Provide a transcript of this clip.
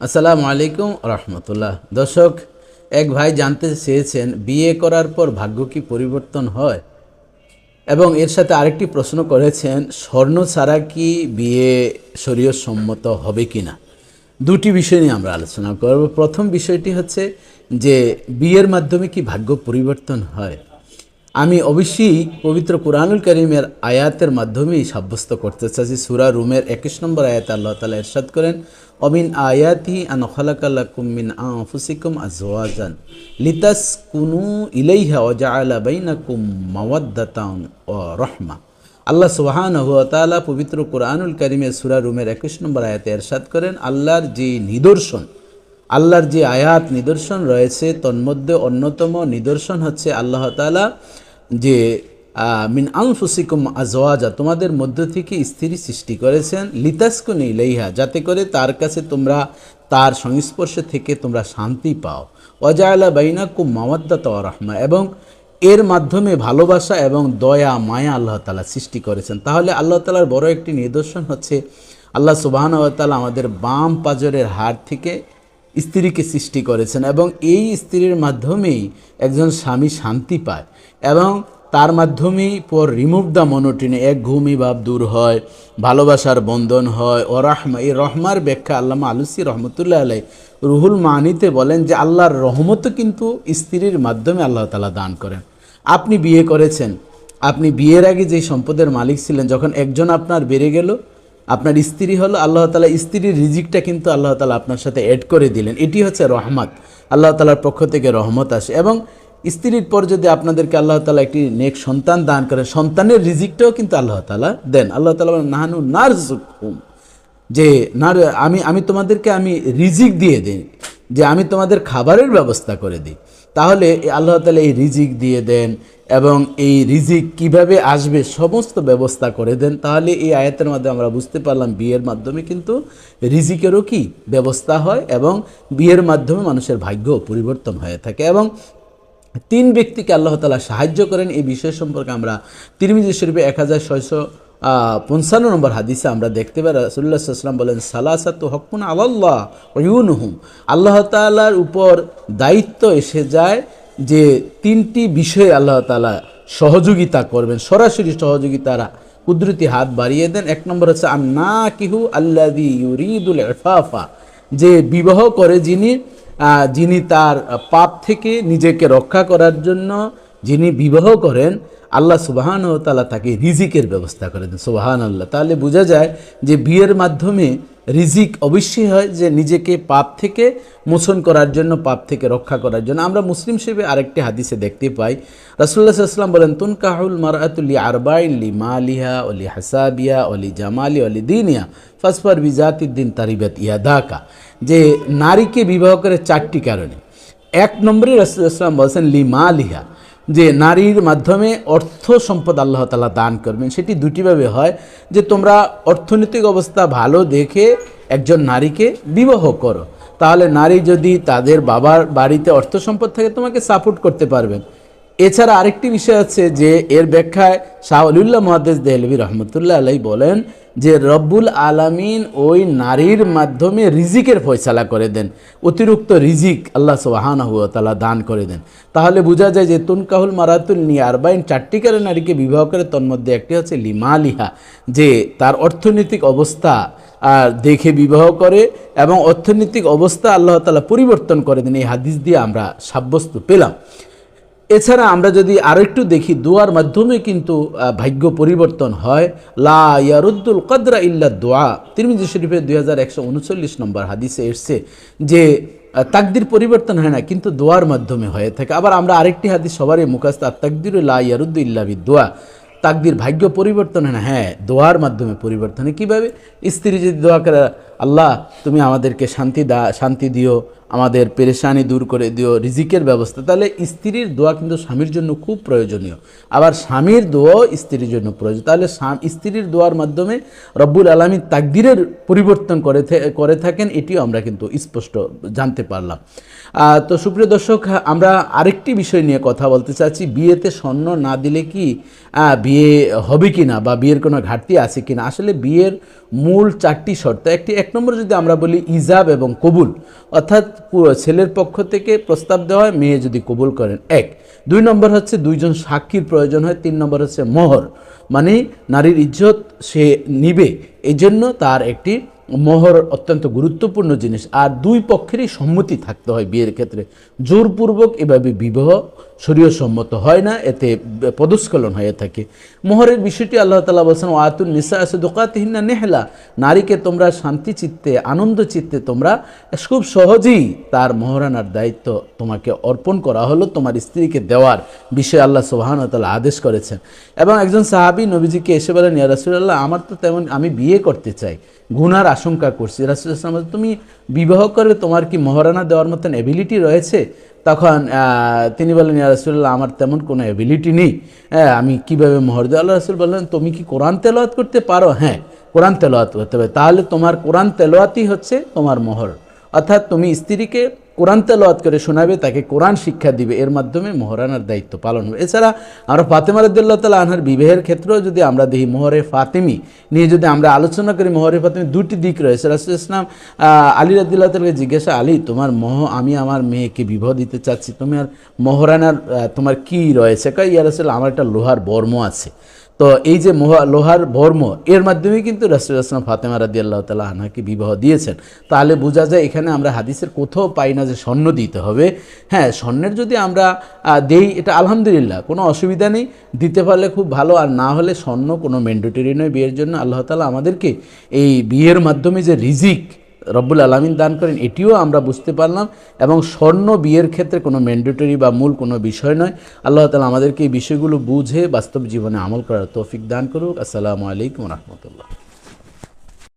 আসসালামু আলাইকুম রহমতুল্লাহ। দর্শক, এক ভাই জানতে চেয়েছেন, বিয়ে করার পর ভাগ্য কি পরিবর্তন হয়? এবং এর সাথে আরেকটি প্রশ্ন করেছেন, স্বর্ণ ছাড়া কি বিয়ে শরীয় সম্মত হবে কি না দুটি বিষয় নিয়ে আমরা আলোচনা করব। প্রথম বিষয়টি হচ্ছে যে, বিয়ের মাধ্যমে কি ভাগ্য পরিবর্তন হয়? আমি অবশ্যই পবিত্র কুরআনুল করিমের আয়াতের মাধ্যমেই সাব্যস্ত করতে চাচ্ছি। সুরা রুমের একুশ নম্বর আয়াত আল্লাহ তালা এরশাদ করেন, অমিন আয়াতি আন খলাকাল্লাকুম আনফুসিকুম আজওয়াজান লিতাস কুনু ইলাইহা ওয়াজআলা বাইনাকুম মাওয়াদ্দাতান ও রহমা। আল্লাহ সুবহানাহু ওয়া তাআলা পবিত্র কুরআনুল করিমের সুরা রুমের একুশ নম্বর আয়াতে এরশাদ করেন, আল্লাহর যে নিদর্শন, আল্লাহর যে আয়াত নিদর্শন রয়েছে, তন্মধ্যে অন্যতম নিদর্শন হচ্ছে আল্লাহ তাআলা যে মিন আনফুসিকুম আজওয়াজা, তোমাদের মধ্য থেকে স্ত্রী সৃষ্টি করেছেন, লিতাসকুনি ইলাইহা, যাতে করে তার কাছে তোমরা তার সংস্পর্শে থেকে তোমরা শান্তি পাও। ওয়াজাআলা বাইনাকুম মাওয়াদ্দাত ওয়া রাহমা, এবং এর মাধ্যমে ভালোবাসা এবং দয়া, মায়া আল্লাহ তাআলা সৃষ্টি করেছেন। তাহলে আল্লাহ তাআলার বড় একটি নিদর্শন হচ্ছে, আল্লাহ তাআলা আমাদের বাম পাজরের হাড় থেকে স্ত্রীকে সৃষ্টি করেছেন এবং এই স্ত্রীর মাধ্যমেই একজন স্বামী শান্তি পায় এবং তার মাধ্যমেই পর রিমুভ দ্য মনোটিনে এক ঘুমি ভাব দূর হয়, ভালোবাসার বন্ধন হয়, ও রহমা, এই রহমার ব্যাখ্যা আল্লামা আলুসি রহমতুল্লাহ আলাই রুহুল মানিতে বলেন যে আল্লাহর রহমতও কিন্তু স্ত্রীর মাধ্যমে আল্লাহ তালা দান করেন। আপনি বিয়ে করেছেন, আপনি বিয়ের আগে যে সম্পদের মালিক ছিলেন, যখন একজন আপনার বেড়ে গেল আপনার স্ত্রী হলো আল্লাহ তালা স্ত্রীর রিজিকটা কিন্তু আল্লাহ তালা আপনার সাথে অ্যাড করে দিলেন। এটি হচ্ছে রহমত। আল্লাহ তালার পক্ষ থেকে রহমত আসে এবং স্ত্রীর পর যদি আপনাদেরকে আল্লাহ তালা একটি নেক সন্তান দান করে, সন্তানের রিজিকটাও কিন্তু আল্লাহ তালা দেন। আল্লাহ তালা নাহানু নার যে, নার, আমি আমি তোমাদেরকে আমি রিজিক দিয়ে দিই, যে আমি তোমাদের খাবারের ব্যবস্থা করে দিই। তাহলে আল্লাহ তালা এই রিজিক দিয়ে দেন এবং এই রিজিক কীভাবে আসবে সমস্ত ব্যবস্থা করে দেন। তাহলে এই আয়াতের মাধ্যমে আমরা বুঝতে পারলাম বিয়ের মাধ্যমে কিন্তু রিজিকেরও কি ব্যবস্থা হয় এবং বিয়ের মাধ্যমে মানুষের ভাগ্য পরিবর্তন হয়ে থাকে এবং তিন ব্যক্তিকে আল্লাহ তালা সাহায্য করেন। এই বিষয় সম্পর্কে আমরা তিরমিজি শরীফে এক হাজার ছয়শো পঞ্চান্ন নম্বর হাদিসে আমরা দেখতে পাই রাসুল্লাহ সাল্লাম বলেন, সালাসাত হকুন আল্লাহ ইউনহুম আল্লাহ তালার উপর দায়িত্ব এসে যায় যে তিনটি বিষয়ে আল্লাহ তালা সহযোগিতা করবেন। সরাসরি সহযোগিতারা কুদরতি হাত বাড়িয়ে দেন। এক নম্বর হচ্ছে আন্না কিহু আল্লাদি ইউরিদুল এফাফা যে বিবাহ করে যিনি যিনি তার পাপ থেকে নিজেকে রক্ষা করার জন্য যিনি বিবাহ করেন, আল্লাহ সুবাহান ও তালা তাকে রিজিকের ব্যবস্থা করে দেন সুবাহান আল্লাহ তাহলে বোঝা যায় যে বিয়ের মাধ্যমে রিজিক অবশ্যই হয় যে নিজেকে পাপ থেকে মোচন করার জন্য, পাপ থেকে রক্ষা করার জন্য। আমরা মুসলিম হিসেবে আরেকটি হাদিসে দেখতে পাই রাসুল্লাহ সাল্লাম বলেন তুন কাহুল মারাতুল্লি আরবাইন লি মালিহা অলি হাসাবিয়া অলি জামালি অলি দিনিয়া, ফাসফার বিজাতিদ্দিন তারিবাত ইয়াদাকা। যে নারীকে বিবাহ করে চারটি কারণে। এক নম্বরে রাসুলাম বলছেন লিমা লিহা যে নারীর মাধ্যমে অর্থ সম্পদ আল্লাহ তালা দান করবেন, সেটি দুটিভাবে হয়। যে তোমরা অর্থনৈতিক অবস্থা ভালো দেখে একজন নারীকে বিবাহ করো। তাহলে নারী যদি তাদের বাবার বাড়িতে অর্থ সম্পদ থাকে, তোমাকে সাপোর্ট করতে পারবেন। এছাড়া আরেকটি বিষয় আছে যে এর ব্যাখ্যায় শাহলুল্লাহ মহাদেশ দেহলবী রহমতুল্লাহ আলাই বলেন যে রব্বুল আলামিন ওই নারীর মাধ্যমে রিজিকের ফয়সালা করে দেন, অতিরিক্ত রিজিক আল্লাহ সোহান তালা দান করে দেন। তাহলে বোঝা যায় যে তুনকাহুল মারাতুল নিয়ে আরবাইন, চারটি করে নারীকে বিবাহ করে, তন্মধ্যে একটি হচ্ছে লিমালিহা, যে তার অর্থনৈতিক অবস্থা আর দেখে বিবাহ করে এবং অর্থনৈতিক অবস্থা আল্লাহ তালা পরিবর্তন করে দেন। এই হাদিস দিয়ে আমরা সাব্যস্ত পেলাম। এছাড়া আমরা যদি আরেকটু দেখি, দোয়ার মাধ্যমে কিন্তু ভাগ্য পরিবর্তন হয়। লা ইয়ারুদ্দুল কদরা ইল্লা দোয়া। তিরমিজি শরীফের দুই হাজার একশো উনচল্লিশ নম্বর হাদিসে এসছে যে তাকদির পরিবর্তন হয় না, কিন্তু দোয়ার মাধ্যমে হয়ে থাকে। আবার আমরা আরেকটি হাদিস সবারই মুখাস্ত আর তাকদির লা ইয়ারুদ্দু ইল্লা বি দোয়া। তাকদির ভাগ্য পরিবর্তন হয় না হ্যাঁ দোয়ার মাধ্যমে পরিবর্তন হয়। কীভাবে? স্ত্রী যদি দোয়া করে আল্লাহ, তুমি আমাদেরকে শান্তি দা, শান্তি দিও, আমাদের পেরেশানি দূর করে দিও, রিজিকের ব্যবস্থা। তাহলে স্ত্রীর দোয়া কিন্তু স্বামীর জন্য খুব প্রয়োজনীয়। আবার স্বামীর দোয়াও স্ত্রীর জন্য প্রয়োজন। তাহলে স্ত্রীর দোয়ার মাধ্যমে রব্বুল আলমী তাকদিরের পরিবর্তন করে করে থাকেন, এটিও আমরা কিন্তু স্পষ্ট জানতে পারলাম। তো সুপ্রিয় দর্শক, আমরা আরেকটি বিষয় নিয়ে কথা বলতে চাচ্ছি। বিয়েতে স্বর্ণ না দিলে কি বিয়ে হবে কি না বা বিয়ের কোনো ঘাটতি আছে কি না আসলে বিয়ের মূল চারটি শর্ত, একটি এক এক নম্বর যদি আমরা বলি ইজাব এবং কবুল, অর্থাৎ ছেলের পক্ষ থেকে প্রস্তাব দেওয়া হয়, মেয়ে যদি কবুল করেন। এক। দুই নম্বর হচ্ছে দুইজন সাক্ষীর প্রয়োজন হয়, তিন নম্বর হচ্ছে মোহর। মানে নারীর ইজ্জত সে নিবে এই জন্য তার একটি মোহর অত্যন্ত গুরুত্বপূর্ণ জিনিস। আর দুই পক্ষেরই সম্মতি থাকতে হয় বিয়ের ক্ষেত্রে। জোরপূর্বক এভাবে বিবাহ শরীয় সম্মত হয় না, এতে পদস্খলন হয়ে থাকে। মোহরের বিষয়টি আল্লাহ তালা বলছেন ওয়াতুল নিসা আছে দোকাতিহিনা নেহলা। নারীকে তোমরা শান্তি চিত্তে, আনন্দ চিত্তে তোমরা খুব সহজেই তার মোহরানার দায়িত্ব তোমাকে অর্পণ করা হলো, তোমার স্ত্রীকে দেওয়ার বিষয়ে আল্লাহ সোহান তালা আদেশ করেছেন। এবং একজন সাহাবি নবীজিকে এসে বলেন, ইয়া রাসুল্লাহ আমার তো তেমন, আমি বিয়ে করতে চাই। গুনার আশঙ্কা করছি। রাসুল তুমি বিবাহ করে তোমার কি মহারানা দেওয়ার মতন এবিলিটি রয়েছে? তখন তিনি বললেন, ইয়া রাসুল্লাহ আমার তেমন কোনো এবিলিটি নেই। হ্যাঁ আমি কীভাবে মোহর দিই আল্লাহ রাসুল বললেন, তুমি কি কোরআন তেলাওয়াত করতে পারো? হ্যাঁ কোরআন তেলাওয়াত করতে পারো তাহলে তোমার কোরআন তেলাওয়াতই হচ্ছে তোমার মোহর। অর্থাৎ তুমি স্ত্রীকে কোরআন তেলাওয়াত করে শোনাবে, তাকে কোরআন শিক্ষা দিবে। এর মাধ্যমে মোহরানার দায়িত্ব পালন হবে। এছাড়া আমরা ফাতেমা রদুল্লাহ তালা আনহার বিবাহের ক্ষেত্রেও যদি আমরা দেখি মোহরে ফাতেমি নিয়ে যদি আমরা আলোচনা করি, মোহরে ফাতেমি দুটি দিক রয়েছে। রাসুল ইসলাম আলী রদুল্লাহ তালকে জিজ্ঞাসা, আলী, তোমার মোহ, আমি আমার মেয়েকে বিবাহ দিতে চাচ্ছি। তুমি আর মোহরানার তোমার কি রয়েছে? কয়, ইয়া রাসুল আমার একটা লোহার বর্ম আছে। তো এই যে মোহা লোহার বর্ম এর মাধ্যমে কিন্তু রাসুল আসলাম ফাতেমা রাদি আল্লাহ তালা আনহাকে বিবাহ দিয়েছেন। তাহলে বোঝা যায় এখানে আমরা হাদিসের কোথাও পাই না যে স্বর্ণ দিতে হবে। হ্যাঁ স্বর্ণের যদি আমরা দেই, এটা আলহামদুলিল্লাহ, কোনো অসুবিধা নেই। দিতে পারলে খুব ভালো, আর না হলে স্বর্ণ কোনো ম্যান্ডেটরি নয়। বিয়ের জন্য আল্লাহ তালা আমাদেরকে এই বিয়ের মাধ্যমে যে রিজিক রব্বুল আলমিন দান করেন, এটিও আমরা বুঝতে পারলাম। এবং স্বর্ণ বিয়ের ক্ষেত্রে কোনো ম্যান্ডেটরি বা মূল কোনো বিষয় নয়। আল্লাহ তালা আমাদেরকে এই বিষয়গুলো বুঝে বাস্তব জীবনে আমল করার তৌফিক দান করুক। আসসালামু আলাইকুম রহমতুল্লাহ।